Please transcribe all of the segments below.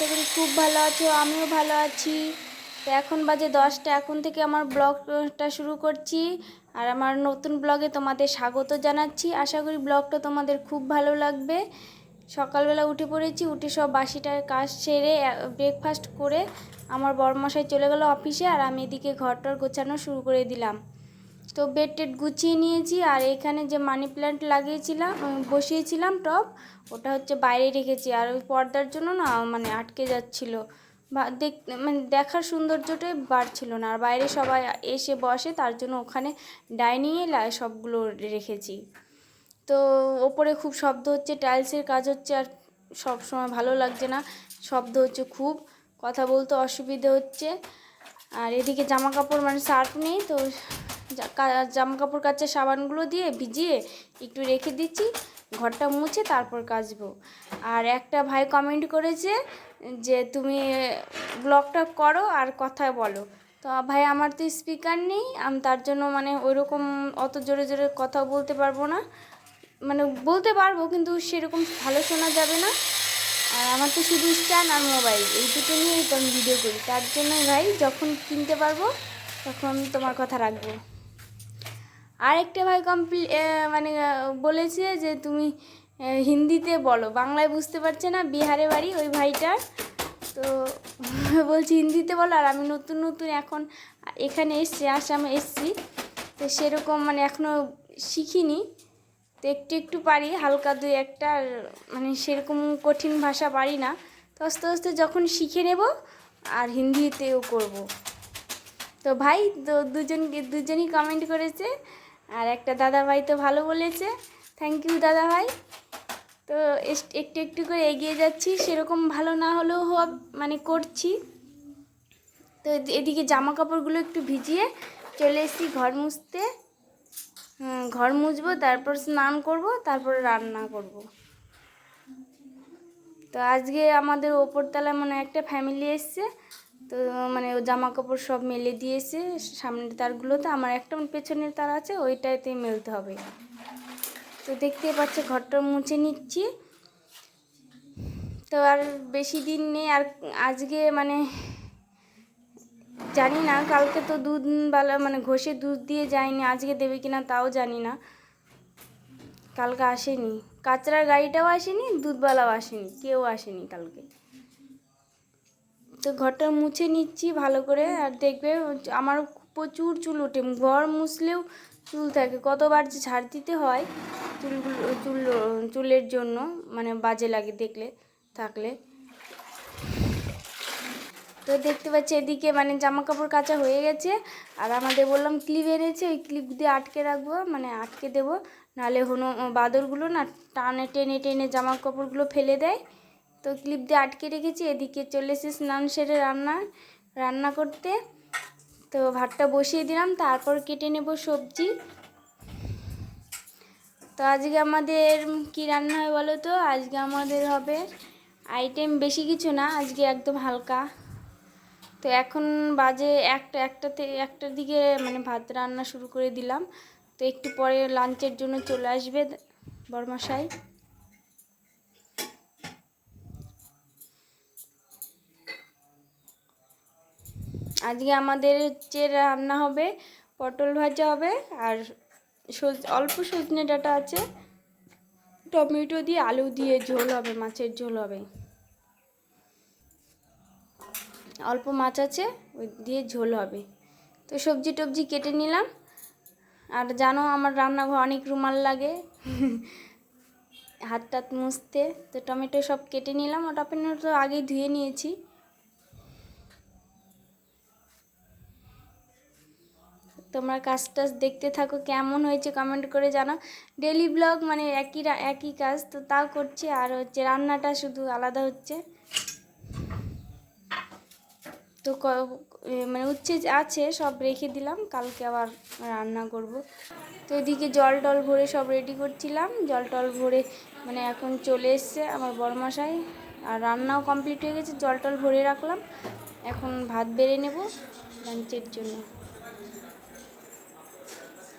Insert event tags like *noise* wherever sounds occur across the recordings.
আশা করি খুব ভালো আছো, আমিও ভালো আছি। তো এখন বাজে দশটা, এখন থেকে আমার ব্লগটা শুরু করছি। আর আমার নতুন ব্লগে তোমাদের স্বাগত জানাচ্ছি। আশা করি ব্লগটা তোমাদের খুব ভালো লাগবে। সকালবেলা উঠে পড়েছি, উঠে সব বাসিটার কাজ সেরে ব্রেকফাস্ট করে আমার বড়মশাই চলে গেল অফিসে আর আমি এদিকে ঘরটর গোছানো শুরু করে দিলাম। তো বেড টেড গুছিয়ে নিয়েছি আর এখানে যে মানি প্ল্যান্ট লাগিয়েছিলাম বসিয়েছিলাম টব, ওটা হচ্ছে বাইরে রেখেছি। আর ওই পর্দার জন্য না মানে আটকে যাচ্ছিল। দেখ মানে দেখার সৌন্দর্যটাই বাড়ছিল না। আর বাইরে সবাই এসে বসে, তার জন্য ওখানে ডাইনিংয়ে সবগুলো রেখেছি। তো ওপরে খুব শব্দ হচ্ছে টাইলসের কাজ হচ্ছে, আর সব সময় ভালো লাগছে না। শব্দ হচ্ছে খুব, কথা বলতে অসুবিধে হচ্ছে। আর এদিকে জামা কাপড় মানে সার্ফ নেই, তো জামা কাপড় কাচা সাবানগুলো দিয়ে ভিজিয়ে একটু রেখে দিচ্ছি, ঘরটা মুছে তারপর কাচবো। আর একটা ভাই কমেন্ট করেছে যে, তুমি ব্লগটা করো আর কথা বলো। তো ভাই আমার তো স্পিকার নেই, আমি, তার জন্য মানে ওইরকম অত জোরে জোরে কথা বলতে পারব না। মানে বলতে পারব, কিন্তু সেরকম ভালো শোনা যাবে না। আর আমার তো শুধু স্ট্যান্ড আর মোবাইল এই দুটো নিয়েই তো আমি ভিডিও করি। তার জন্য ভাই যখন কিনতে পারব, তখন তোমার কথা রাখব। আরেকটা ভাই কমপ্লি মানে বলেছে যে তুমি হিন্দিতে বলো। বাংলায় বুঝতে পারছে না, বিহারে বাড়ি, ওই ভাইটার। তো *laughs* বলছি, হিন্দিতে বলো, আর আমি নতুন নতুন এখন এখানে এসছি, আসামে এসছি। তো সেরকম মানে এখনও শিখিনি। তো একটু একটু পারি, হালকা দুই একটা, আর মানে সেরকম কঠিন ভাষা পারি না। তো আস্তে আস্তে যখন শিখে নেব, আর হিন্দিতেও করব। তো ভাই, তো দুজনকে দুজনই কমেন্ট করেছে আর একটা দাদা ভাই তো ভালো বলেছে। থ্যাংক ইউ দাদা ভাই তো একটু একটু করে এগিয়ে যাচ্ছি, সেরকম ভালো না হলেও হব মানে করছি। তো এদিকে জামা কাপড়গুলো একটু ভিজিয়ে চলে এসেছি ঘর মুছতে। ঘর মুছবো, তারপর স্নান করব, তারপর রান্না করব। তো আজকে আমাদের ওপরতলায় মানে একটা ফ্যামিলি এসছে। তো মানে ও জামা কাপড় সব মেলে দিয়েছে, সামনের তারগুলোতে। আমার একটা পেছনের তার আছে ওইটাতে মেলতে হবে। তো দেখতেই পাচ্ছে, ঘরটা মুছে নিচ্ছি। তো আর বেশি দিন নেই, আর আজকে মানে জানি না, কালকে তো দুধওয়ালা মানে ঘষে দুধ দিয়ে যায়নি, আজকে দেবে কিনা তাও জানি না। কালকে আসেনি। কাচরার গাড়িটাও আসেনি, দুধওয়ালাও আসেনি, কেউ আসেনি কালকে। তো ঘরটা মুছে নিচ্ছি ভালো করে। আর দেখবে আমার প্রচুর চুল ওঠে। ঘর মুছলেও চুল থাকে। কতবার যে ঝাড় দিতে হয় চুলগুলো, চুল, চুলের জন্য মানে বাজে লাগে দেখলে, থাকলে। তো দেখতে পাচ্ছি এদিকে মানে জামা কাপড় কাচা হয়ে গেছে। আর আমাদের বললাম ক্লিপ এনেছে, ওই ক্লিপ দিয়ে আটকে রাখব মানে আটকে দেবো। নাহলে হনো বাদরগুলো না টানে, টেনে টেনে জামা কাপড়গুলো ফেলে দেয়। তো ক্লিপ দিয়ে আটকে রেখেছি, এদিকে চলে এসে স্নান সেরে রান্না রান্না করতে। তো ভাতটা বসিয়ে দিলাম, তারপর কেটে নেব সবজি। তো আজকে আমাদের কি রান্না হয় বলো তো? আজকে আমাদের হবে আইটেম বেশি কিছু না, আজকে একদম হালকা। তো এখন বাজে একটা, একটাতে, একটার দিকে মানে ভাত রান্না শুরু করে দিলাম। তো একটু পরে লাঞ্চের জন্য চলে আসবে বরমাসাই আজকে আমাদের হচ্ছে রান্না হবে, পটল ভাজা হবে আর অল্প সজনে ডাঁটা আছে। টমেটো দিয়ে আলু দিয়ে ঝোল হবে, মাছের ঝোল হবে। অল্প মাছ আছে, ওই দিয়ে ঝোল হবে। তো সবজি টবজি কেটে নিলাম। আর জানো আমার রান্নাঘর অনেক রুমাল লাগে। হাত টাত মুছতে। তো টমেটো সব কেটে নিলাম। ওটা তো আগেই ধুয়ে নিয়েছি। তোমরা কাজ টাজ দেখতে থাকো, কেমন হয়েছে কমেন্ট করে জানাও। ডেলি ব্লগ মানে একই একই কাজ, তো তাও করছে। আর হচ্ছে রান্নাটা শুধু আলাদা হচ্ছে। তো মানে উচ্ছে আছে, সব রেখে দিলাম। কালকে আবার রান্না করব। তো এদিকে জল টল ভরে সব রেডি করছিলাম। জল টল ভরে মানে এখন চলে এসছে আমার বড়মশাই আর রান্নাও কমপ্লিট হয়ে গেছে, জল টল ভরে রাখলাম। এখন ভাত বেড়ে নেব লাঞ্চের জন্য।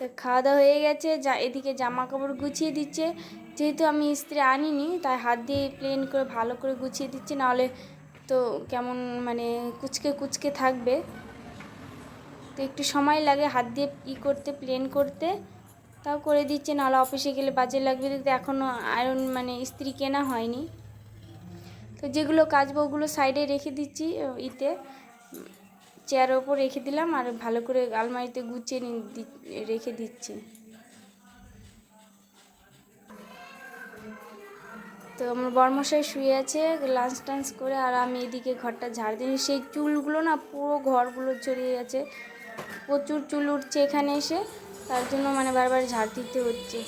তো খাওয়া দাওয়া হয়ে গেছে, যা এদিকে জামা কাপড় গুছিয়ে দিচ্ছে। যেহেতু আমি ইস্ত্রি আনিনি, তাই হাত দিয়ে প্লেন করে ভালো করে গুছিয়ে দিচ্ছি, নাহলে তো কেমন মানে কুচকে কুচকে থাকবে। তো একটু সময় লাগে হাত দিয়ে ই করতে প্লেন করতে। তাও করে দিচ্ছে, নাহলে অফিসে গেলে বাজে লাগবে। দেখতে এখনও আয়রন মানে ইস্ত্রি কেনা হয়নি। তো যেগুলো কাচবো ওগুলো সাইডে রেখে দিচ্ছি ইতে। চেয়ারের ওপর রেখে দিলাম আর ভালো করে আলমারিতে গুছিয়ে রেখে দিচ্ছি। তো আমার বর্মশাই শুয়ে আছে লাঞ্চ টাঞ্চ করে আর আমি এদিকে ঘরটা ঝাড় দিই সেই চুলগুলো না পুরো ঘরগুলো ছড়িয়ে আছে প্রচুর চুল উঠছে এখানে এসে, তার জন্য মানে বারবার ঝাড় দিতে হচ্ছে।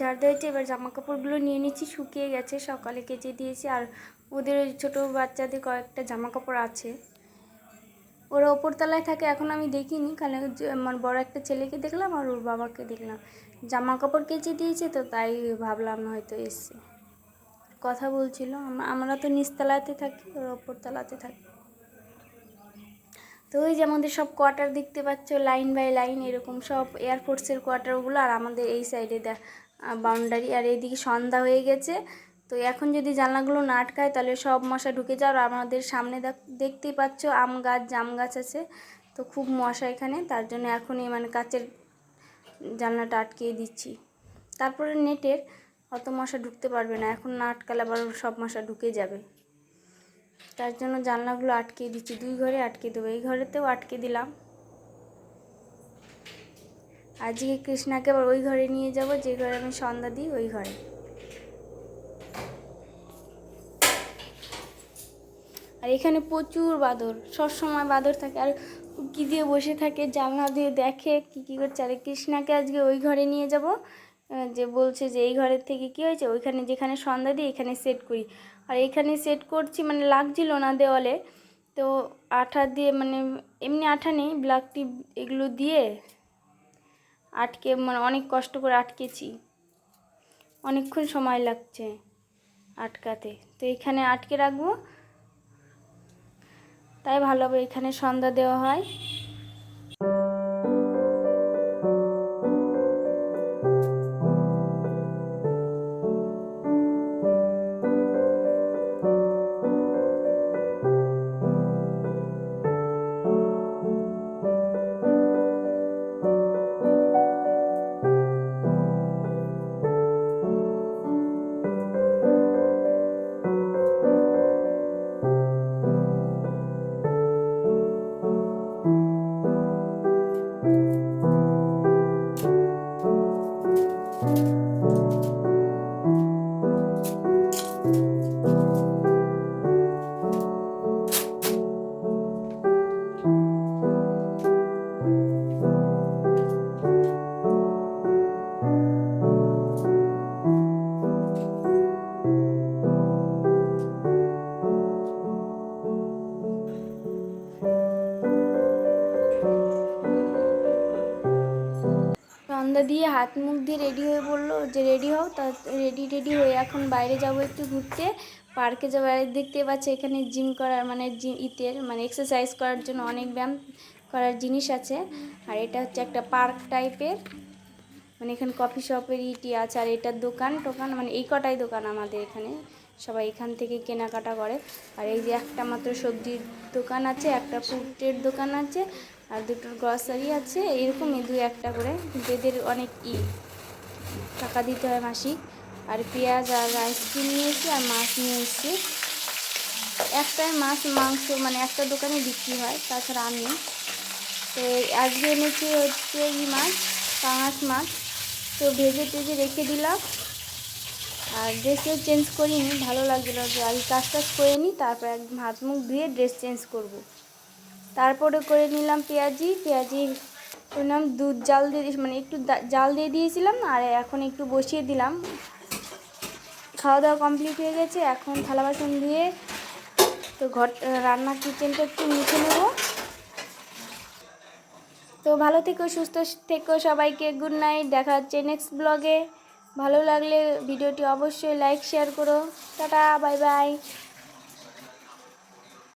ঝাড় হয়েছে এবার জামা কাপড়গুলো নিয়ে নিচ্ছি, শুকিয়ে গেছে, সকালে কেচে দিয়েছি, আর ওদের ওই ছোটো বাচ্চাদের কয়েকটা জামা কাপড় আছে। ওরা ওপরতলায় থাকে, এখন আমি দেখিনি কারণ আমার বড় একটা ছেলেকে দেখলাম, আর ওর বাবাকে দেখলাম। জামা কাপড় কেচে দিয়েছে তো, তাই ভাবলাম হয়তো এসছে। কথা বলছিল আমরা তো নিচতলাতে থাকি, ওরা ওপরতলাতে থাকি। তো ওই যে আমাদের সব কোয়ার্টার দেখতে পাচ্ছ, লাইন বাই লাইন, এরকম সব এয়ারফোর্সের কোয়ার্টারগুলো, আর আমাদের এই সাইডে বাউন্ডারি আর এইদিকে সন্ধ্যা হয়ে গেছে। তো এখন যদি জানলাগুলো না আটকায়, তাহলে সব মশা ঢুকে যাওয়ার আমাদের সামনে দেখতেই পাচ্ছ আম গাছ, জাম গাছ আছে। তো খুব মশা এখানে, তার জন্য এখনই মানে কাচের জানলাটা আটকিয়ে দিচ্ছি। তারপরে নেটের অত মশা ঢুকতে পারবে না, এখন না আটকালে আবার সব মশা ঢুকে যাবে। তার জন্য জানলাগুলো আটকে দিচ্ছি, দুই ঘরে আটকে দেবো। এই ঘরেতেও আটকে দিলাম। আজকে কৃষ্ণাকে আবার ওই ঘরে নিয়ে যাব, যে ঘরে আমি সন্ধ্যা দিই, ওই ঘরে। আর এখানে প্রচুর বাদর, সবসময় বাদর থাকে। আর কি দিয়ে বসে থাকে, জানলা দিয়ে দেখে কি কী করছে। আর কৃষ্ণাকে আজকে ওই ঘরে নিয়ে যাব যে বলছে যে এই ঘরের থেকে কি হয়েছে? ওইখানে যেখানে সন্ধ্যা দিই, এখানে সেট করি। আর এখানে সেট করছি মানে লাগছিল না দেওয়ালে। তো আঠা দিয়ে মানে এমনি আঠা নেই ব্ল্যাক টিপ এগুলো দিয়ে আটকে মানে অনেক কষ্ট করে আটকেছি। অনেকক্ষণ সময় লাগছে আটকাতে। তো এখানে আটকে রাখব। তাই ভালোভাবে এখানে সন্ধ্যা দেওয়া হয়। হাত মুখ দিয়ে রেডি হয়ে বলল যে, রেডি হও, তা রেডি রেডি হয়ে এখন বাইরে যাব একটু ঘুরতে। পার্কে যাব। আর দেখতে পাচ্ছি এখানে জিম করার মানে ইতের মানে এক্সারসাইজ করার জন্য অনেক ব্যায়াম করার জিনিস আছে। আর এটা হচ্ছে একটা পার্ক টাইপের মানে এখানে কফি শপের ইটি আছে। আর এটার দোকান টোকান মানে এই কটাই দোকান আমাদের এখানে। সবাই এখান থেকে কেনাকাটা করে। আর এই যে একটা মাত্র সবজির দোকান আছে, একটা ফ্রুটের দোকান আছে। আর দুটো গ্রসারি আছে, এরকমই দু একটা করে। এদের অনেক ই টাকা দিতে হয় মাসিক। আর পেঁয়াজ আর আইসক্রিম নিয়েছি আর মাছ নিয়ে এসেছি একটাই মাছ মাংস মানে একটা দোকানে বিক্রি হয়, তাছাড়া আমি তো আজকে এনেছি হচ্ছে ই মাছ, পাঙাশ মাছ। তো ভেজে টেজে রেখে দিলাম। আর ড্রেসও চেঞ্জ করিনি, ভালো লাগছিল যে আগে কাজ টাজ করে নিই, তারপর হাত মুখ ধুয়ে ড্রেস চেঞ্জ করব। তারপরে করে নিলাম পেঁয়াজি। পেঁয়াজি করলাম দুধ জাল দিয়ে মানে একটু জাল দিয়ে দিয়েছিলাম আর এখন একটু বসিয়ে দিলাম। খাওয়া দাওয়া কমপ্লিট হয়ে গেছে, এখন থালা বাসন দিয়ে তো ঘর রান্নার কিচেনটা একটু মুছে নেব। তো ভালো থেকো, সুস্থ থেকো সবাইকে গুড নাইট দেখা হচ্ছে নেক্সট ব্লগে ভালো লাগলে ভিডিওটি অবশ্যই লাইক শেয়ার করো। Tata bye bye